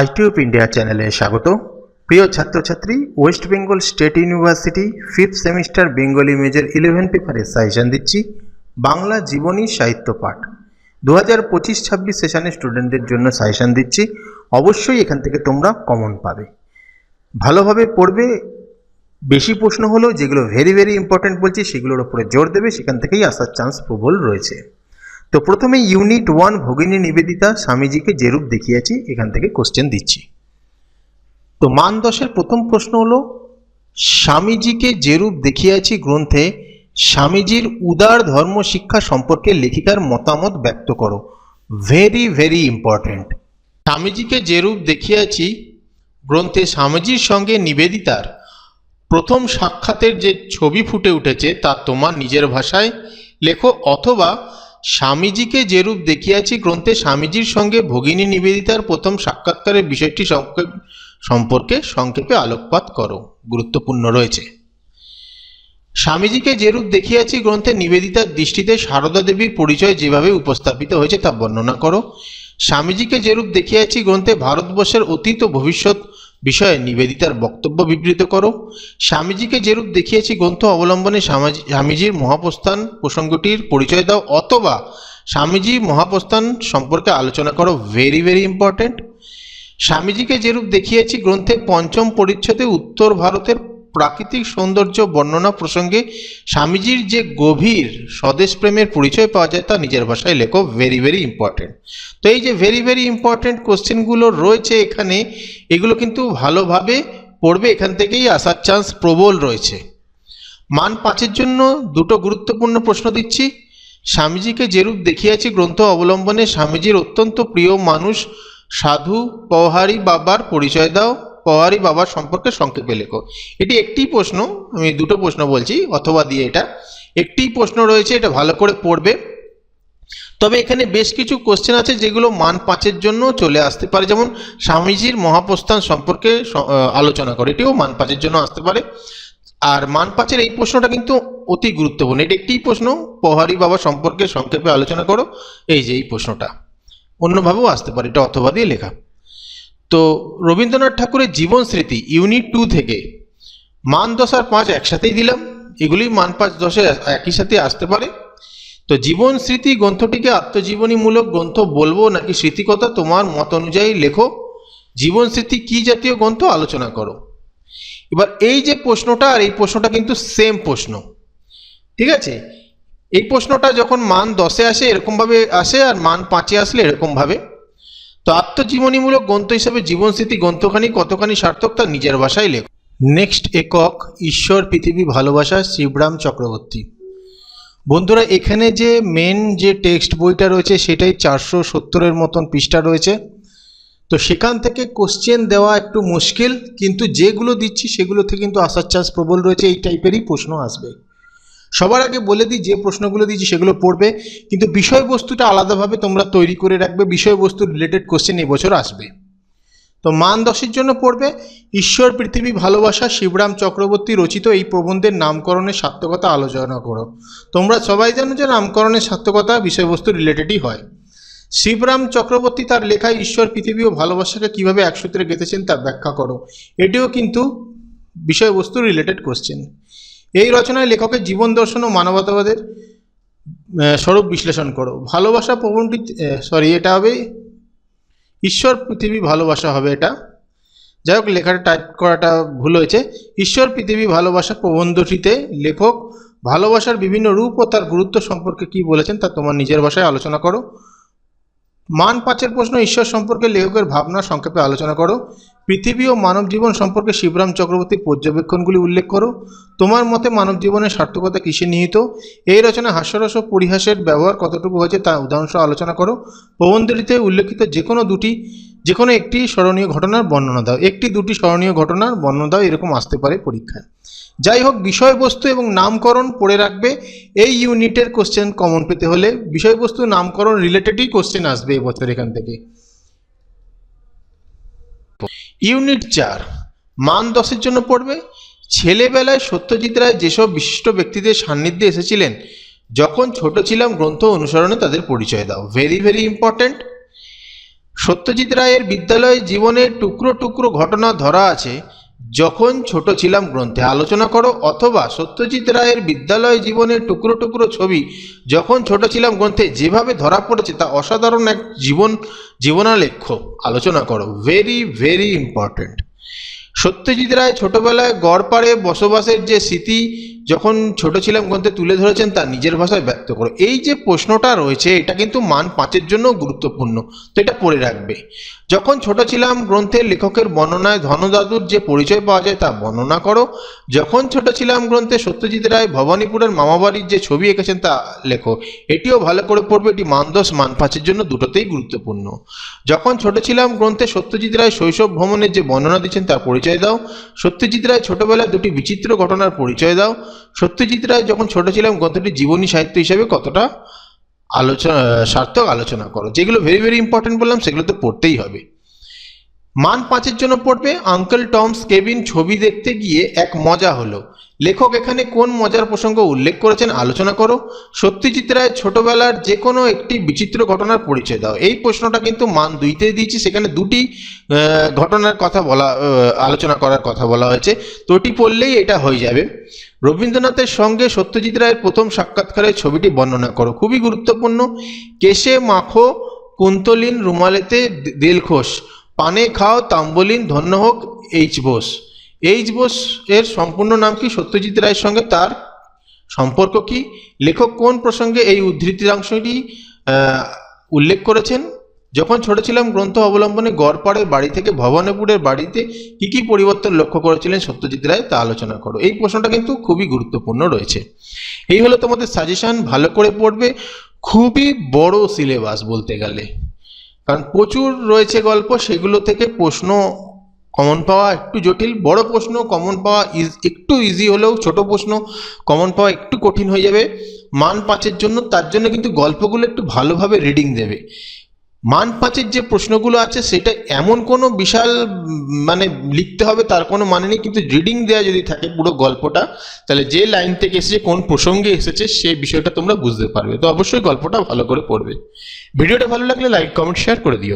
আইটিউব India চ্যানেলে স্বাগত। প্রিয় ছাত্রছাত্রী, West Bengal State University fifth semester Bengali major eleven পেপারে সাজেশন দিচ্ছি, বাংলা জীবনী সাহিত্য পাঠ। দু হাজার পঁচিশ ছাব্বিশ সেশানে স্টুডেন্টদের জন্য সাজেশন দিচ্ছি, অবশ্যই এখান থেকে তোমরা কমন পাবে। ভালোভাবে পড়বে, বেশি প্রশ্ন হলো যেগুলো ভেরি ভেরি ইম্পর্ট্যান্ট বলছি, সেগুলোর ওপরে জোর দেবে, সেখান থেকেই আসার চান্স প্রবল রয়েছে। তো প্রথমে ইউনিট ওয়ান ভগিনী নিবেদিতা স্বামীজিকে যে রূপ দেখিয়েছি, এখান থেকে কোশ্চেন দিচ্ছি। তো মান দশের প্রথম প্রশ্ন হলো, স্বামীজিকে যে রূপ দেখিয়াছি গ্রন্থে, স্বামীজির উদার ধর্ম শিক্ষা সম্পর্কে লেখিকার মতামত ব্যক্ত করো। ভেরি ভেরি ইম্পর্ট্যান্ট স্বামীজিকে যে রূপ দেখিয়াছি গ্রন্থে স্বামীজির সঙ্গে নিবেদিতার প্রথম সাক্ষাতের যে ছবি ফুটে উঠেছে, তা তোমার নিজের ভাষায় লেখো অথবা স্বামীজিকে যে রূপ দেখিয়াছি গ্রন্থে স্বামীজির সঙ্গে ভগিনী নিবেদিতার প্রথম সাক্ষাৎকারের বিষয়টি সম্পর্কে সংক্ষেপে আলোকপাত করো। গুরুত্বপূর্ণ রয়েছে। স্বামীজিকে যে রূপ দেখিয়াছি গ্রন্থে নিবেদিতার দৃষ্টিতে সারদা দেবীর পরিচয় যেভাবে উপস্থাপিত হয়েছে তা বর্ণনা করো। স্বামীজিকে যে রূপ দেখিয়াছি গ্রন্থে ভারতবর্ষের অতীত ও ভবিষ্যৎ বিষয়ে নিবেদিতার বক্তব্য বিবৃত করো। স্বামীজিকে যেরূপ দেখিয়েছি গ্রন্থ অবলম্বনে স্বামীজির মহাপ্রস্থান প্রসঙ্গটির পরিচয় দাও, অথবা স্বামীজি মহাপ্রস্থান সম্পর্কে আলোচনা করো ভেরি ভেরি ইম্পর্ট্যান্ট স্বামীজিকে যেরূপ দেখিয়েছি গ্রন্থে পঞ্চম পরিচ্ছদে উত্তর ভারতের প্রাকৃতিক সৌন্দর্য বর্ণনা প্রসঙ্গে স্বামীজির যে গভীর স্বদেশ প্রেমের পরিচয় পাওয়া যায় তা নিজের ভাষায় লেখো ভেরি ভেরি ইম্পর্টেন্ট তো এই যে ভেরি ভেরি ইম্পর্ট্যান্ট কোশ্চেনগুলো রয়েছে এখানে, এগুলো কিন্তু ভালোভাবে পড়বে, এখান থেকেই আসার চান্স প্রবল রয়েছে। মান পাঁচের জন্য দুটো গুরুত্বপূর্ণ প্রশ্ন দিচ্ছি। স্বামীজিকে যেরূপ দেখিয়াছি গ্রন্থ অবলম্বনে, স্বামীজির অত্যন্ত প্রিয় মানুষ, সাধু পওহারি বাবার পরিচয় দাও। পওহারি বাবার সম্পর্কে সংক্ষেপে লেখো। এটি একটি প্রশ্ন, আমি দুটো প্রশ্ন বলছি, অথবা দিয়ে এটা। একটি প্রশ্ন রয়েছে, এটা ভালো করে পড়বে। তবে এখানে বেশ কিছু কোশ্চেন আছে যেগুলো মান পাঁচের জন্য চলে আসতে পারে। যেমন, স্বামীজির মহাপ্রস্থান সম্পর্কে আলোচনা করে। এটিও মান পাঁচের জন্য আসতে পারে। আর মান পাঁচের এই প্রশ্নটা কিন্তু অতি গুরুত্বপূর্ণ। এটি একটি প্রশ্ন পহারি বাবা সম্পর্কে সংক্ষেপে আলোচনা করো। এই যে এই প্রশ্নটা। অন্যভাবেও আসতে পারে, এটা অথবা দিয়ে লেখা। তো রবীন্দ্রনাথ ঠাকুরের জীবন স্মৃতি ইউনিট টু থেকে। মান দশ আর পাঁচ একসাথেই দিলাম। এগুলি মান পাঁচ দশে একই সাথে আসতে পারে। তো জীবন স্মৃতি গ্রন্থটিকে আত্মজীবনীমূলক গ্রন্থ বলব নাকি স্মৃতিকথা? তোমার মত অনুযায়ী লেখো। জীবন স্মৃতি কি জাতীয় গ্রন্থ? আলোচনা করো। এবার এই যে প্রশ্নটা আর এই প্রশ্নটা কিন্তু সেম প্রশ্ন। ঠিক আছে? এই প্রশ্নটা যখন মান দশে আসে, এরকমভাবে আসে আর মান পাঁচে আসলে এরকমভাবে। তো আত্মজীবনীমূলক গ্রন্থ হিসেবে জীবন স্মৃতি গ্রন্থখানি কতখানি সার্থক তা নিজের ভাষায় লেখ। নেক্সট একক, ঈশ্বর, পৃথিবী, ভালোবাসা, শিবরাম চক্রবর্তী। বন্ধুরা, এখানে যে মেন যে টেক্সট বইটা রয়েছে, সেটাই চারশো সত্তরের মতন পৃষ্ঠা রয়েছে। তো সেখান থেকে কোশ্চেন দেওয়া একটু মুশকিল, কিন্তু যেগুলো দিচ্ছি সেগুলো থেকে কিন্তু আসার চান্স প্রবল রয়েছে, এই টাইপেরই প্রশ্ন আসবে। সবার আগে বলে দিই, যে প্রশ্নগুলো দিয়েছি সেগুলো পড়বে। কিন্তু বিষয়বস্তুটা আলাদাভাবে তোমরা তৈরি করে রাখবে, বিষয়বস্তু রিলেটেড কোশ্চেন এবছর আসবে। তো মান দশের জন্য পড়বে, ঈশ্বর, পৃথিবী, ভালোবাসা, শিবরাম চক্রবর্তী রচিত এই প্রবন্ধের নামকরণের সার্থকতা আলোচনা করো। তোমরা সবাই জানো যে নামকরণের সার্থকতা বিষয়বস্তু রিলেটেডই হয়। শিবরাম চক্রবর্তী তার লেখায় ঈশ্বর, পৃথিবী ও ভালোবাসাকে কীভাবে একসূত্রে গেঁথেছেন তা ব্যাখ্যা করো। এটিও কিন্তু বিষয়বস্তু রিলেটেড কোশ্চেন এই রচনায় লেখকের জীবন দর্শন ও মানবতাবাদের স্বরূপ বিশ্লেষণ করো। ভালোবাসা প্রবণটি সরি এটা হবে ঈশ্বর পৃথিবী ভালোবাসা হবে এটা। যাই হোক, লেখাটা টাইপ করাটা ভুল হয়েছে। ঈশ্বর পৃথিবী ভালোবাসা প্রবন্ধটিতে লেখক ভালোবাসার বিভিন্ন রূপ ও তার গুরুত্ব সম্পর্কে কি বলেছেন তা তোমার নিজের ভাষায় আলোচনা করো। মান পাঁচের প্রশ্ন, ঈশ্বর সম্পর্কে লেখকের ভাবনা সংক্ষেপে আলোচনা করো। পৃথিবী ও মানব জীবন সম্পর্কে শিবরাম চক্রবর্তীর পর্যবেক্ষণগুলি উল্লেখ করো। তোমার মতে মানব জীবনের সার্থকতা কিসে নিহিত? এই রচনা হাস্যরস ও পরিহাসের ব্যবহার কতটুকু হয়েছে তা উদাহরণ আলোচনা করো। প্রবন্ধটিতে উল্লেখিত যে কোনো দুটি যে কোনো একটি স্মরণীয় ঘটনার বর্ণনা দাও। একটি, দুটি স্মরণীয় ঘটনার বর্ণনা দাও, এরকম আসতে পারে পরীক্ষায়। যাই হোক, বিষয়বস্তু এবং নামকরণ পড়ে রাখবে। এই ইউনিটের কোশ্চেন কমন পেতে হলে বিষয়বস্তু নামকরণ রিলেটেডই কোশ্চেন আসবে এবছর এখান থেকে। ইউনিট চার, মান দশের জন্য পড়বে। ছেলেবেলায় সত্যজিৎ রায় যেসব বিশিষ্ট ব্যক্তিদের সান্নিধ্যে এসেছিলেন, যখন ছোট ছিলাম, গ্রন্থ অনুসরণে তাদের পরিচয় দাও। ভেরি ভেরি ইম্পর্ট্যান্ট সত্যজিৎ রায়ের বিদ্যালয়ে জীবনের টুকরো টুকরো ঘটনা ধরা আছে। যখন ছোট ছিলাম গ্রন্থে আলোচনা করো অথবা সত্যজিৎ রায়ের বিদ্যালয় জীবনের টুকরো টুকরো ছবি যখন ছোট ছিলাম গ্রন্থে যেভাবে ধরা পড়েছে তা অসাধারণ এক জীবন জীবনালেখ্য। আলোচনা করো। Very very important Satyajit Ray ছোটবেলায় গড়পাড়ে বসবাসের যে স্মৃতি যখন ছোট ছিলাম গ্রন্থে তুলে ধরেছেন তা নিজের ভাষায় ব্যক্ত করো। এই যে প্রশ্নটা রয়েছে, এটা কিন্তু মান পাঁচের জন্য গুরুত্বপূর্ণ। তো এটা পড়ে রাখবে। যখন ছোট ছিলাম, গ্রন্থের লেখকের বর্ণনায় ধনদাদুর যে পরিচয় পাওয়া যায় তা বর্ণনা করো। যখন ছোট ছিলাম, গ্রন্থে সত্যজিৎ রায় ভবানীপুরের মামাবাড়ির যে ছবি এঁকেছেন তা লেখো। এটিও ভালো করে পড়বে, এটি মান দশ মান পাঁচের জন্য দুটোতেই গুরুত্বপূর্ণ। যখন ছোট ছিলাম, গ্রন্থে সত্যজিৎ রায় শৈশব ভ্রমণের যে বর্ণনা দিচ্ছেন তার পরিচয় দাও। সত্যজিৎ রায় ছোটবেলায় দুটি বিচিত্র ঘটনার পরিচয় দাও। সত্যজিৎ রায় যখন ছোট ছিলাম, গ্রন্থটি জীবনী সাহিত্য হিসেবে কতটা আলোচনা সার্থক আলোচনা করো। যেগুলো ভেরি ভেরি ইম্পর্টেন্ট বললাম সেগুলো তো পড়তেই হবে। মান পাঁচের জন্য পড়বে, আঙ্কেল টমস কেবিন ছবি দেখতে গিয়ে এক মজা হলো। লেখক এখানে কোন মজার প্রসঙ্গ উল্লেখ করেছেন আলোচনা করো। সত্যজিৎ রায় ছোটবেলার যে কোনো একটি বিচিত্র ঘটনার পরিচয় দাও। এই প্রশ্নটা কিন্তু মান দুইতে দিয়েছি, সেখানে দুটি ঘটনার কথা বলা আলোচনা করার কথা বলা হয়েছে। তো ওটি পড়লেই এটা হয়ে যাবে। রবীন্দ্রনাথের সঙ্গে সত্যজিৎ রায়ের প্রথম সাক্ষাৎকারের ছবিটি বর্ণনা করো। খুবই গুরুত্বপূর্ণ, কেশে মাখো, কুন্তলিন রুমালেতে দে- দেলখোস পানে খাও তাম্বলিন ধন্য হোক এইচ বোস। এইচ বোস এর সম্পূর্ণ নাম কি? সত্যজিৎ রায়ের সঙ্গে তার সম্পর্ক কি? লেখক কোন প্রসঙ্গে এই উদ্ধৃতাংশটি আহ, উল্লেখ করেছেন? যখন ছোট ছিলাম গ্রন্থ অবলম্বনে গড়পাড়ের বাড়ি থেকে ভবানীপুরের বাড়িতে কি কি পরিবর্তন লক্ষ্য করেছিলেন সত্যজিৎ রায় তা আলোচনা করো। এই প্রশ্নটা কিন্তু খুবই গুরুত্বপূর্ণ রয়েছে। এই হলো তোমাদের সাজেশন ভালো করে পড়বে। খুবই বড় সিলেবাস বলতে গেলে। কারণ প্রচুর রয়েছে গল্প, সেগুলো থেকে প্রশ্ন কমন পাওয়া একটু জটিল, বড় প্রশ্ন কমন পাওয়া একটু ইজি হলেও ছোট প্রশ্ন কমন পাওয়া একটু কঠিন হয়ে যাবে। মান পাঁচের জন্য, তার জন্য কিন্তু গল্পগুলো একটু ভালোভাবে রিডিং দেবে। মান পাঁচের যে প্রশ্নগুলো আছে, সেটা এমন কোনো বিশাল মানে লিখতে হবে, তার কোনো মানে নেই, কিন্তু রিডিং দেওয়া যদি থাকে পুরো গল্পটা, তাহলে যে লাইন থেকে এসেছে, কোন প্রসঙ্গে এসেছে সেই বিষয়টা তোমরা বুঝতে পারবে। তো অবশ্যই গল্পটা ভালো করে পড়বে। ভিডিওটা ভালো লাগলে লাইক কমেন্ট শেয়ার করে দিও।